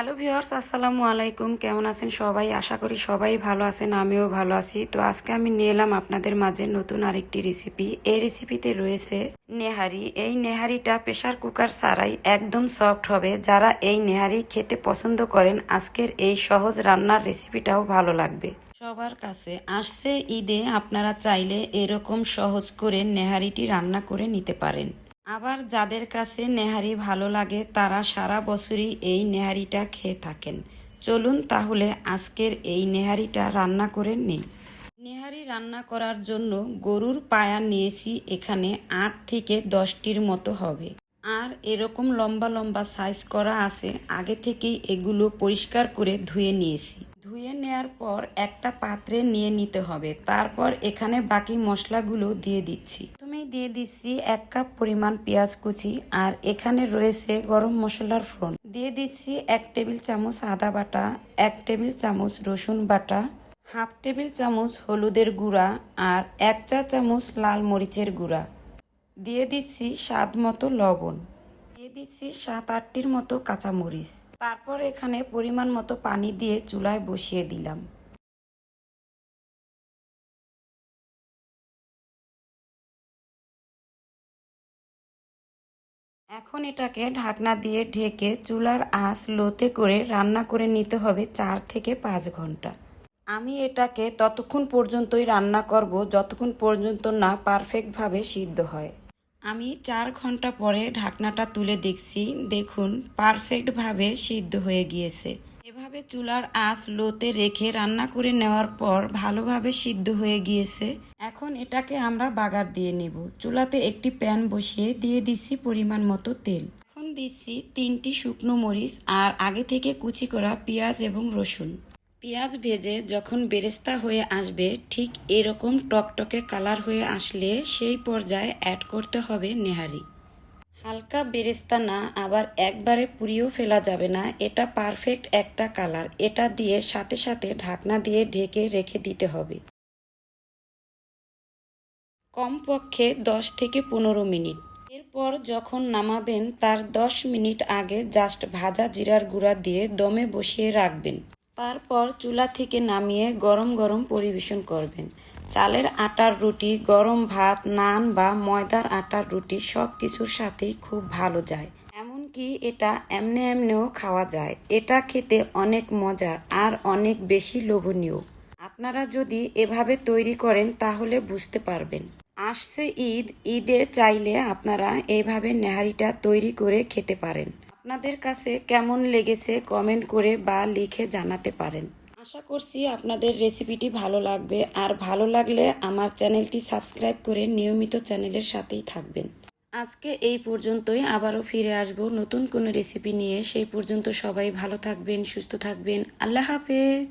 Hello viewers, আসসালামু আলাইকুম। কেমন আছেন সবাই? আশা করি সবাই ভালো আছেন, আমিও ভালো আছি। তো আজকে আমি নিয়ে এলাম আপনাদের মাঝে নতুন আরেকটি রেসিপি এই রেসিপিতে রয়েছে নেহারি। এই নেহারিটা প্রেশার কুকার ছাড়াই একদম সফট হবে। যারা এই নেহারি খেতে পছন্দ করেন, আজকের এই সহজ রান্নার রেসিপিটাও ভালো লাগবে। সবার কাছে আসছে ঈদে আপনারা চাইলে এরকম সহজ করে নেহারিটি রান্না করে নিতে পারেন। আবার যাদের কাছে নেহারি ভালো লাগে, তারা সারা বছরই এই নেহারিটা খেয়ে থাকেন। চলুন তাহলে আজকের এই নেহারিটা রান্না করে নিই। নেহারি রান্না করার জন্য গরুর পায়া নিয়েছি এখানে আট থেকে দশটির মতো হবে। আর এরকম লম্বা লম্বা সাইজ করা আছে, আগে থেকেই এগুলো পরিষ্কার করে ধুয়ে নিয়েছি। ধুয়ে নেয়ার পর একটা পাত্রে নিয়ে নিতে হবে, তারপর এখানে বাকি মশলাগুলো দিয়ে দিচ্ছি। তুমি দিয়ে দিচ্ছি এক কাপ পরিমাণ পেঁয়াজ কুচি আর এখানে রয়েছে গরম মশলার ফোড়ন। দিয়ে দিচ্ছি এক টেবিল চামচ আদা বাটা, এক টেবিল চামচ রসুন বাটা, হাফ টেবিল চামচ হলুদের গুঁড়া আর এক চা চামচ লাল মরিচের গুঁড়া। দিয়ে দিচ্ছি স্বাদ মতো লবণ। দিয়ে দিচ্ছি সাত আটটির মতো কাঁচামরিচ। তারপর এখানে পরিমাণ মতো পানি দিয়ে চুলায় বসিয়ে দিলাম। এখন এটাকে ঢাকনা দিয়ে ঢেকে চুলার আঁচ লোতে করে রান্না করে নিতে হবে চার থেকে পাঁচ ঘণ্টা। আমি এটাকে ততক্ষণ পর্যন্তই রান্না করব, যতক্ষণ পর্যন্ত না পারফেক্টভাবে সিদ্ধ হয়। আমি চার ঘণ্টা পরে ঢাকনাটা তুলে দেখছি, দেখুন, পারফেক্টভাবে সিদ্ধ হয়ে গিয়েছে। এভাবে চুলার আঁচ লোতে রেখে রান্না করে নেওয়ার পর ভালোভাবে সিদ্ধ হয়ে গিয়েছে। এখন এটাকে আমরা বাগার দিয়ে নেব। চুলাতে একটি প্যান বসিয়ে দিয়ে দিচ্ছি পরিমাণ মতো তেল। এখন দিচ্ছি তিনটি শুকনো মরিচ আর আগে থেকে কুচি করা পেঁয়াজ এবং রসুন। পেঁয়াজ ভেজে যখন বেরেস্তা হয়ে আসবে, ঠিক এরকম টকটকে কালার হয়ে আসলে সেই পর্যায়ে অ্যাড করতে হবে নেহারি। হালকা বেরেস্তা না, আবার একবারে পুড়িয়েও ফেলা যাবে না। এটা পারফেক্ট একটা কালার এটা দিয়ে সাথে সাথে ঢাকনা দিয়ে ঢেকে রেখে দিতে হবে। কমপক্ষে দশ থেকে পনেরো মিনিট। এরপর যখন নামাবেন, তার দশ মিনিট আগে জাস্ট ভাজা জিরার গুঁড়া দিয়ে দমে বসিয়ে রাখবেন। তারপর চুলা থেকে নামিয়ে গরম গরম পরিবেশন করবেন। চালের আটার রুটি, গরম ভাত, নান বা ময়দার আটার রুটি সব কিছুর সাথেই খুব ভালো যায়। এমনকি এটা এমনে এমনেও খাওয়া যায়। এটা খেতে অনেক মজার আর অনেক বেশি লোভনীয়। আপনারা যদি এভাবে তৈরি করেন তাহলে বুঝতে পারবেন। আসছে ঈদ, ঈদে চাইলে আপনারা এইভাবে নেহারিটা তৈরি করে খেতে পারেন। আপনাদের কাছে কেমন লেগেছে কমেন্ট করে বা লিখে জানাতে পারেন। আশা করছি আপনাদের রেসিপিটি ভালো লাগবে। আর ভালো লাগলে আমার চ্যানেলটি সাবস্ক্রাইব করে নিয়মিত চ্যানেলের সাথেই থাকবেন। আজকে এই পর্যন্তই। আবারও ফিরে আসব নতুন কোনো রেসিপি নিয়ে। সেই পর্যন্ত সবাই ভালো থাকবেন, সুস্থ থাকবেন। আল্লাহ হাফেজ।